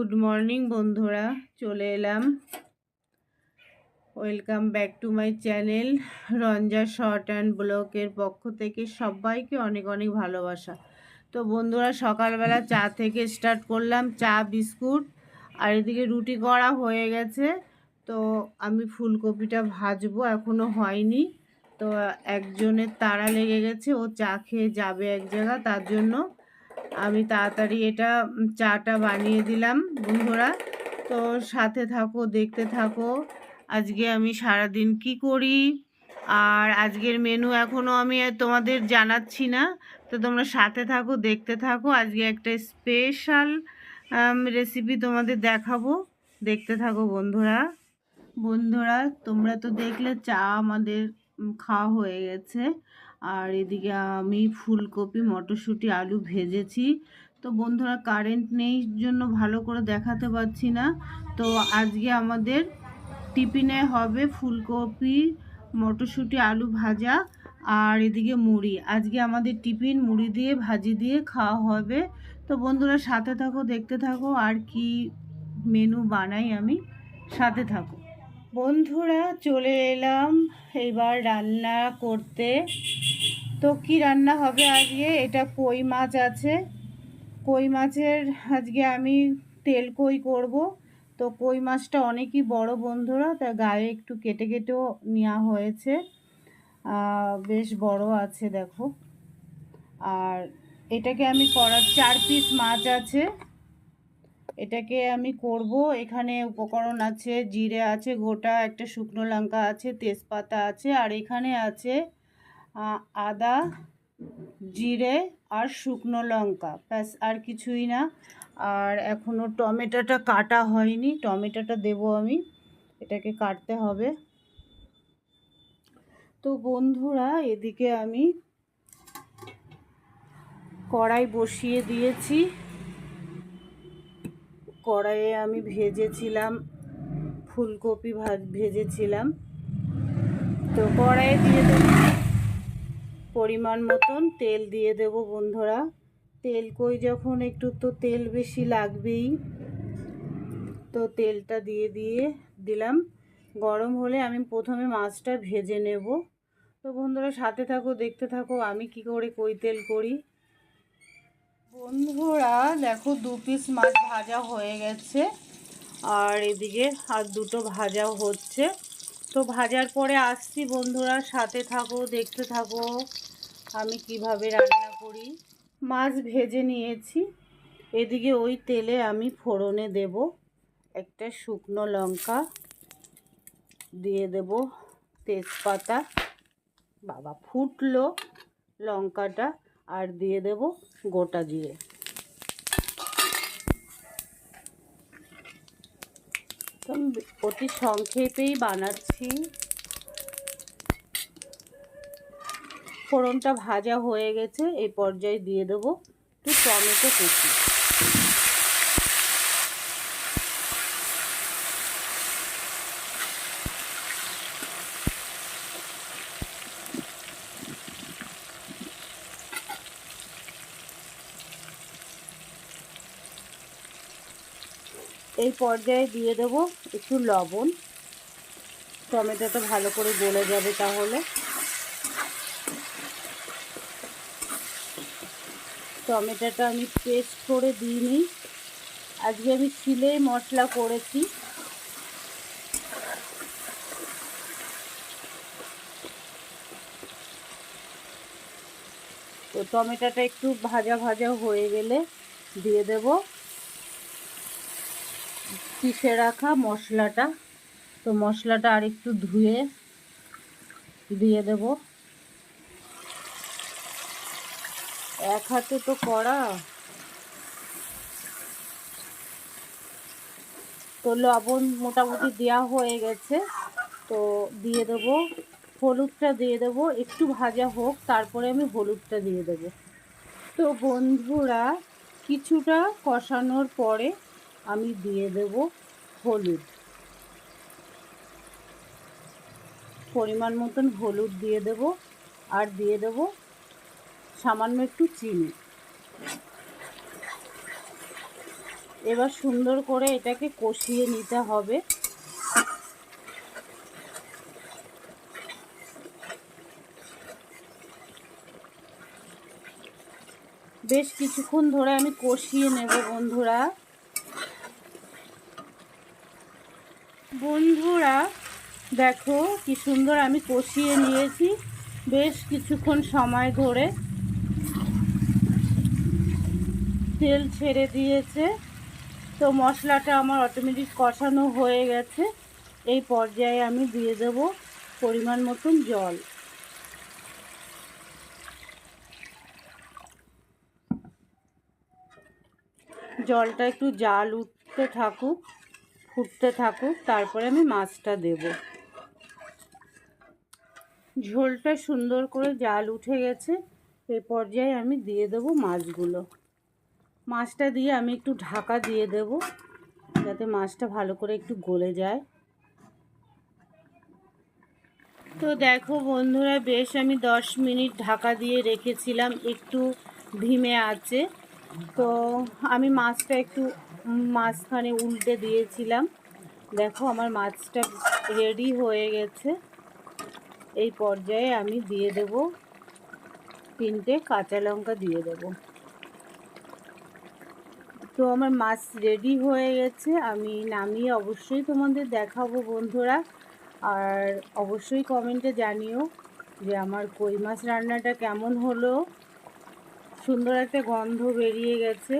Good morning, বন্ধুরা। চলে এলাম। Welcome back to my channel Ranja short and ব্লকের পক্ষ থেকে সবাইকে অনেক অনেক ভালোবাসা। তো বন্ধুরা, সকালবেলা চা থেকে স্টার্ট করলাম, চা, বিস্কুট, আর এদিকে রুটি করা হয়ে গেছে। তো আমি ফুলকপিটা ভাজবো এখনও হয়নি। তো একজনের তাড়া লেগে গেছে, ও চা খেয়ে যাবে এক জায়গা, তার জন্য আমি তাড়াতাড়ি এটা চাটা বানিয়ে দিলাম বন্ধুরা। তো সাথে থাকো, দেখতে থাকো। আজকে আমি সারাদিন কি করি? আর আজকের মেনু এখনও আমি তোমাদের জানাচ্ছি না। তো তোমরা সাথে থাকো, দেখতে থাকো। আজকে একটা স্পেশাল রেসিপি তোমাদের দেখাবো। দেখতে থাকো বন্ধুরা। বন্ধুরা, তোমরা তো দেখলে চা আমাদের খাওয়া হয়ে গেছে। আর এদিকে আমি ফুলকপি, মটরশুঁটি, আলু ভেজেছি। তো বন্ধুরা কারেন্ট নেই জন্য ভালো করে দেখাতে পারছি না। তো আজকে আমাদের টিফিনে হবে ফুলকপি, মটরশুঁটি, আলু ভাজা আর এদিকে মুড়ি। আজকে আমাদের টিফিন মুড়ি দিয়ে, ভাজি দিয়ে খাওয়া হবে। তো বন্ধুরা, সাথে থাকো, দেখতে থাকো আর কি মেনু বানাই আমি, সাথে থাকো। বন্ধুরা, চলে এলাম এবার রান্না করতে। তো কি রান্না হবে আজকে? এটা কই মাছ আছে। কই মাছের আজকে আমি তেল কই করব। তো কই মাছটা অনেকই বড় বন্ধুরা তা গায়ে একটু কেটে কেটেও নেওয়া হয়েছে। বেশ বড় আছে, দেখো। আর এটাকে আমি করার চার পিস মাছ আছে। এটাকে আমি করব। এখানে উপকরণ আছে, জিরে আছে, গোটা একটা শুকনো লঙ্কা আছে, তেজপাতা আছে, আর এখানে আছে আদা, জিরে আর শুকনো লঙ্কা। ব্যাস, আর কিছুই না। আর এখনও টমেটোটা কাটা হয়নি। টমেটোটা দেবো আমি। এটাকে কাটতে হবে। তো বন্ধুরা, এদিকে আমি কড়াই বসিয়ে দিয়েছি। কড়াইয়ে আমি ভেজেছিলাম, ফুলকপি ভাজ, ভেজেছিলাম। তো কড়াইয়ে দিয়ে দেবো পরিমাণ মতন তেল দিয়ে দেব বন্ধুরা। তেল কই যখন একটু তো তেল বেশি লাগবেই। তো তেলটা দিয়ে দিয়ে দিলাম। গরম হলে আমি প্রথমে মাছটা ভেজে নেব। তো বন্ধুরা সাথে থাকো, দেখতে থাকো আমি কি করে কই তেল করি। বন্ধুরা, দেখো দু পিস মাছ ভাজা হয়ে গেছে। আর এদিকে আর দুটো ভাজাও হচ্ছে। তো ভাজার পরে আসছি বন্ধুরা, সাথে থাকো, দেখতে থাকো আমি কীভাবে রান্না করি। মাছ ভেজে নিয়েছি। এদিকে ওই তেলে আমি ফোড়নে দেব একটা শুকনো লঙ্কা, দিয়ে দেব তেজপাতা। বাবা, ফুটলো লঙ্কাটা। আর দিয়ে দেব গোটা জিরে। অতি সংক্ষেপেই বানাচ্ছি। ফোড়নটা ভাজা হয়ে গেছে এই পর্যায়ে দিয়ে দেবো একটু টমেটো কুচি। এই পর্যায়ে দিয়ে দেব একটু লবণ। টমেটোটা ভালো করে গলে যাবে তাহলে। টমেটোটা আমি পেস্ট করে দিইনি। আজকে আমি শিলেই মশলা করেছি। তো টমেটোটা একটু ভাজা ভাজা হয়ে গেলে দিয়ে দেব। পিষে রাখা মশলাটা। তো মশলাটা আর একটু ধুয়ে দিয়ে দেব। এক হাতে তো করা তো লবণ মোটামুটি দেওয়া হয়ে গেছে। তো দিয়ে দেব, হলুদটা দিয়ে দেব, একটু ভাজা হোক, তারপরে আমি হলুদটা দিয়ে দেব। তো বন্ধুরা, কিছুটা কষানোর পরে আমি দিয়ে দেব হলুদ। পরিমাণ মতন হলুদ দিয়ে দেব আর দিয়ে দেব সামান্য একটু চিনি। এবার সুন্দর করে এটাকে কষিয়ে নিতে হবে। বেশ কিছুক্ষণ ধরে আমি কষিয়ে নেব বন্ধুরা। বন্ধুরা, দেখো কি সুন্দর আমি কষিয়ে নিয়েছি বেশ কিছুক্ষণ সময় ধরে। তেল ছেড়ে দিয়েছে। তো মশলাটা আমার অটোমেটিক কষানো হয়ে গেছে। এই পর্যায়ে আমি দিয়ে দেব পরিমাণ মতন জল। জলটা একটু জাল উঠতে থাকুক। ফুটতে থাকুক, তারপরে আমি মাছটা দেব। ঝোলটা সুন্দর করে জাল উঠে গেছে এই পর্যায়ে আমি দিয়ে দেব মাছগুলো। মাছটা দিয়ে আমি একটু ঢাকা দিয়ে দেব, যাতে মাছটা ভালো করে একটু গলে যায়। তো দেখো বন্ধুরা, বেশ আমি দশ মিনিট ঢাকা দিয়ে রেখেছিলাম, একটু ভিমে আছে। তো আমি মাছটা একটু মাঝখানে উল্টে দিয়েছিলাম। দেখো আমার মাছটা রেডি হয়ে গেছে। এই পর্যায়ে আমি দিয়ে দেব তিনটে কাঁচা লঙ্কা দিয়ে দেব। তো আমার মাছ রেডি হয়ে গেছে। আমি নামিয়ে অবশ্যই তোমাদের দেখাবো বন্ধুরা। আর অবশ্যই কমেন্টে জানিও যে আমার কই মাছ রান্নাটা কেমন হলো। সুন্দর একটা গন্ধ বেরিয়ে গেছে।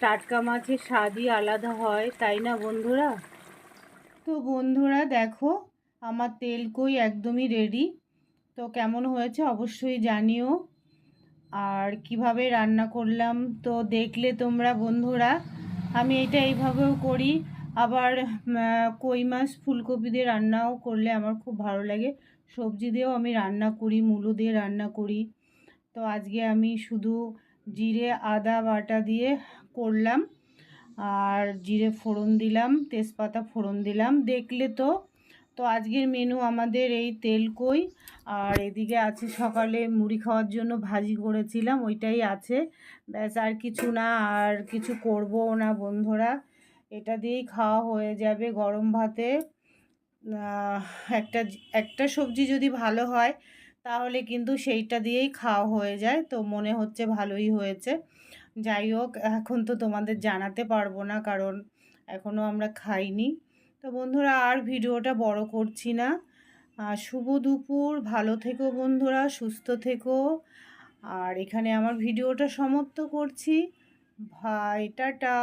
টাটকা মাছের স্বাদই আলাদা হয়, তাই না বন্ধুরা? তো বন্ধুরা, দেখো, আমার তেল কই একদমই রেডি তো কেমন হয়েছে অবশ্যই জানিও। আর কীভাবে রান্না করলাম, তো দেখলে তোমরা বন্ধুরা। আমি এটা এইভাবেও করি। আবার কই মাছ ফুলকপি দিয়ে রান্নাও করলে আমার খুব ভালো লাগে। সবজি দিয়েও আমি রান্না করি, মূলো দিয়ে রান্না করি। তো আজকে আমি শুধু জিরে আদা বাটা দিয়ে করলাম। আর জিরে ফোড়ন দিলাম, তেজপাতা ফোড়ন দিলাম। দেখলে তো তো আজকের মেনু আমাদের এই তেল কই আর এদিকে আছে সকালে মুড়ি খাওয়ার জন্য ভাজি করেছিলাম, ওইটাই আছে। ব্যাস, আর কিছু না, আর কিছু করব না বন্ধুরা। এটা দিয়েই খাওয়া হয়ে যাবে গরম ভাতে। একটা একটা সবজি যদি ভালো হয় তাহলে কিন্তু সেইটা দিয়েই খাওয়া হয়ে যায়। তো মনে হচ্ছে ভালোই হয়েছে। যাই হোক, এখন তো তোমাদের জানাতে পারব না, কারণ এখনও আমরা খাইনি। তো বন্ধুরা, আর ভিডিওটা বড় করছি না। শুভ দুপুর। ভালো থেকো বন্ধুরা, সুস্থ থেকো। আর এখানে আমার ভিডিওটা সমাপ্ত করছি। ভাই, টাটা।